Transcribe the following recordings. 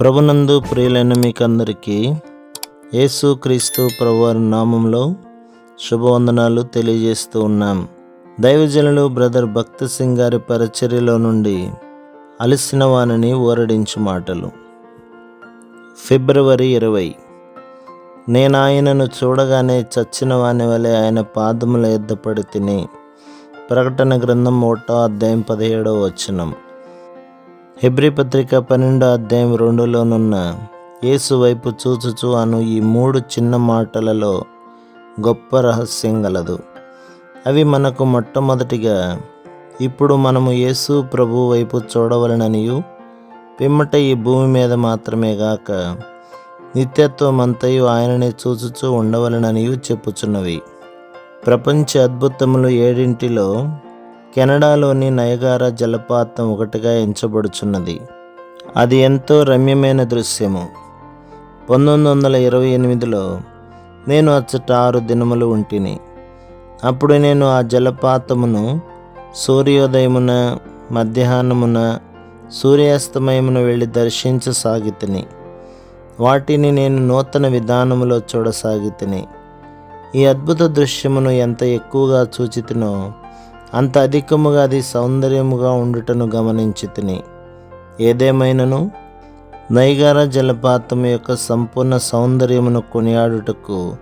ప్రభునందు ప్రియులైన మీకందరికీ యేసుక్రీస్తు ప్రభువారి నామంలో శుభవందనాలు తెలియజేస్తూ ఉన్నాం. దైవజనులు బ్రదర్ భక్త సింగ్ గారి పరిచర్యలో నుండి అలసిన వానని ఊరడించు మాటలు. ఫిబ్రవరి ఇరవై. నేను ఆయనను చూడగానే చచ్చిన వాని వలె ఆయన పాదముల ఎద్దపడి తిని ప్రకటన గ్రంథం ఒకటో అధ్యాయం పదిహేడవ వచ్చినం హెబ్రి పత్రిక పన్నెండో అధ్యాయం రెండులోనున్న యేసు వైపు చూచుచు అను ఈ మూడు చిన్న మాటలలో గొప్ప రహస్యం గలదు. అవి మనకు మొట్టమొదటిగా ఇప్పుడు మనము యేసు ప్రభు వైపు చూడవలననియు పిమ్మట ఈ భూమి మీద మాత్రమే గాక నిత్యత్వం అంతయు ఆయననే చూచుచూ ఉండవలననియు చెప్పుచున్నవి. ప్రపంచ అద్భుతములు ఏడింటిలో కెనడాలోని నయగారా జలపాతం ఒకటిగా ఎంచబడుచున్నది. అది ఎంతో రమ్యమైన దృశ్యము. పంతొమ్మిది వందల ఇరవై ఎనిమిదిలో నేను అచ్చట ఆరు దినములు ఉంటిని. అప్పుడు నేను ఆ జలపాతమును సూర్యోదయమున మధ్యాహ్నమున సూర్యాస్తమయమున వెళ్ళి దర్శించసాగితిని. వాటిని నేను నూతన విధానములో చూడసాగితిని. ఈ అద్భుత దృశ్యమును ఎంత ఎక్కువగా చూచితినో అంత అధికముగా అది సౌందర్యముగా ఉండుటను గమనించి తిని. ఏదేమైనను? నైగార జలపాతం యొక్క సంపూర్ణ సౌందర్యమును కొనియాడుటకు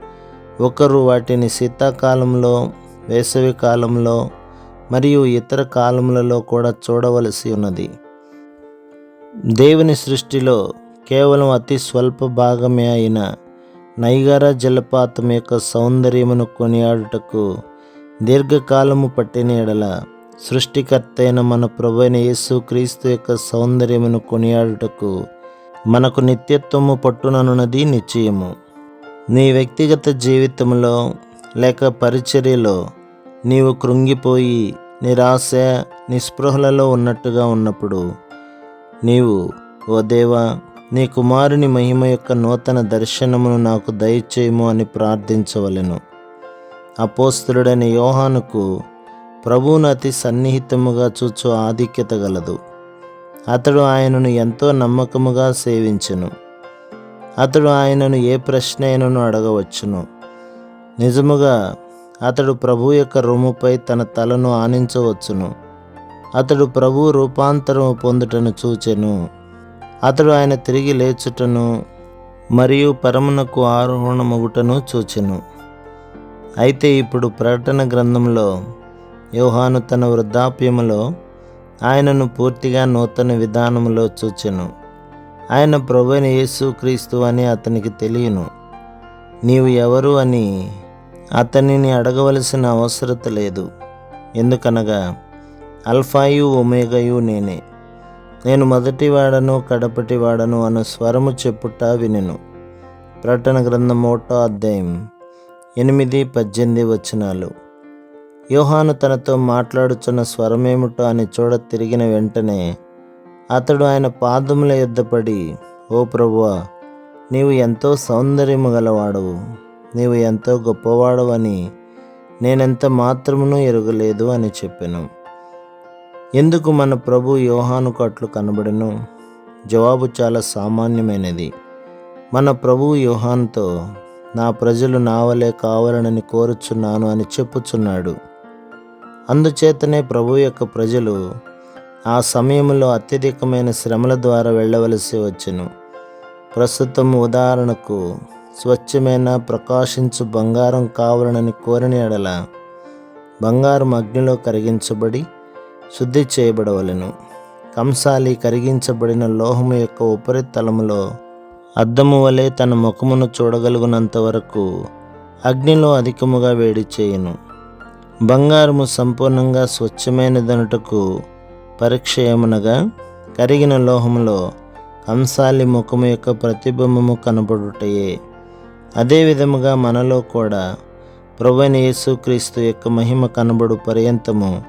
ఒకరు వాటిని శీతాకాలంలో వేసవి కాలంలో మరియు ఇతర కాలములలో కూడా చూడవలసి ఉన్నది. దేవుని సృష్టిలో కేవలం అతి స్వల్ప భాగమే అయిన నైగార జలపాతం యొక్క సౌందర్యమును కొనియాడుటకు దీర్ఘకాలము పట్టిన ఎడల సృష్టికర్త అయిన మన ప్రభు అయిన యేసుక్రీస్తు యొక్క సౌందర్యమును కొనియాడుటకు మనకు నిత్యత్వము పట్టుననున్నది నిశ్చయము. నీ వ్యక్తిగత జీవితంలో లేక పరిచర్యలో నీవు కృంగిపోయి నిరాశ నిస్పృహలలో ఉన్నట్టుగా ఉన్నప్పుడు నీవు ఓ దేవా నీ కుమారుని మహిమ యొక్క నూతన దర్శనమును నాకు దయచేయము అని ప్రార్థించవలెను. అపోస్తుడైన యోహానుకు ప్రభువును అతి సన్నిహితముగా చూచు ఆధిక్యత గలదు. అతడు ఆయనను ఎంతో నమ్మకముగా సేవించెను. అతడు ఆయనను ఏ ప్రశ్న అయినను అడగవచ్చును. నిజముగా అతడు ప్రభు యొక్క రొమ్ముపై తన తలను ఆనించవచ్చును. అతడు ప్రభు రూపాంతరము పొందుటను చూచెను. అతడు ఆయన తిరిగి లేచుటను మరియు పరమునకు ఆరోహణమగుటను చూచెను. అయితే ఇప్పుడు ప్రకటన గ్రంథంలో యోహాను తన వృద్ధాప్యములో ఆయనను పూర్తిగా నూతన విధానములో చూచెను. ఆయన ప్రభుని యేసుక్రీస్తు అని అతనికి తెలియను. నీవు ఎవరు అని అతనిని అడగవలసిన అవసరత లేదు. ఎందుకనగా అల్ఫాయు ఒమేగయు నేనే. నేను మొదటివాడను కడపటివాడను అను స్వరము చెప్పుట వినెను. ప్రకటన గ్రంథం ఒకటో అధ్యాయం ఎనిమిది పద్దెనిమిది వచనాలు. యోహాను తనతో మాట్లాడుచున్న స్వరమేమిటో అని చూడ తిరిగిన వెంటనే అతడు ఆయన పాదముల యుద్ధపడి ఓ ప్రభువా నీవు ఎంతో సౌందర్యము గలవాడవు. నీవు ఎంతో గొప్పవాడవని నేనెంత మాత్రమును ఎరగలేదు అని చెప్పాను. ఎందుకు మన ప్రభు యోహానుకు అట్లు కనబడను? జవాబు చాలా సామాన్యమైనది. మన ప్రభు యోహాన్తో నా ప్రజలు నావలే కావాలనని కోరుచున్నాను అని చెప్పుచున్నాడు. అందుచేతనే ప్రభు యొక్క ప్రజలు ఆ సమయంలో అత్యధికమైన శ్రమల ద్వారా వెళ్ళవలసి వచ్చెను. ప్రస్తుతం ఉదాహరణకు స్వచ్ఛమైన ప్రకాశించు బంగారం కావాలనని కోరిన ఎడల బంగారం అగ్నిలో కరిగించబడి శుద్ధి చేయబడవలెను. కంసాలి కరిగించబడిన లోహము యొక్క ఉపరితలములో అద్దము వలె తన ముఖమును చూడగలుగునంత వరకు అగ్నిలో అధికముగా వేడి చేయును. బంగారము సంపూర్ణంగా స్వచ్ఛమైనదనుటకు పరిక్షయమునగా కరిగిన లోహములో కంసాలి ముఖము యొక్క ప్రతిబింబము కనబడుటయే. అదే విధముగా మనలో కూడా ప్రభువైన యేసుక్రీస్తు యొక్క మహిమ కనబడు పర్యంతము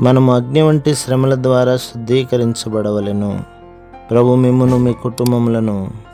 మనము అగ్ని వంటి శ్రమల ద్వారా శుద్ధీకరించబడవలెను. ప్రభు మిమ్మును మీ కుటుంబములను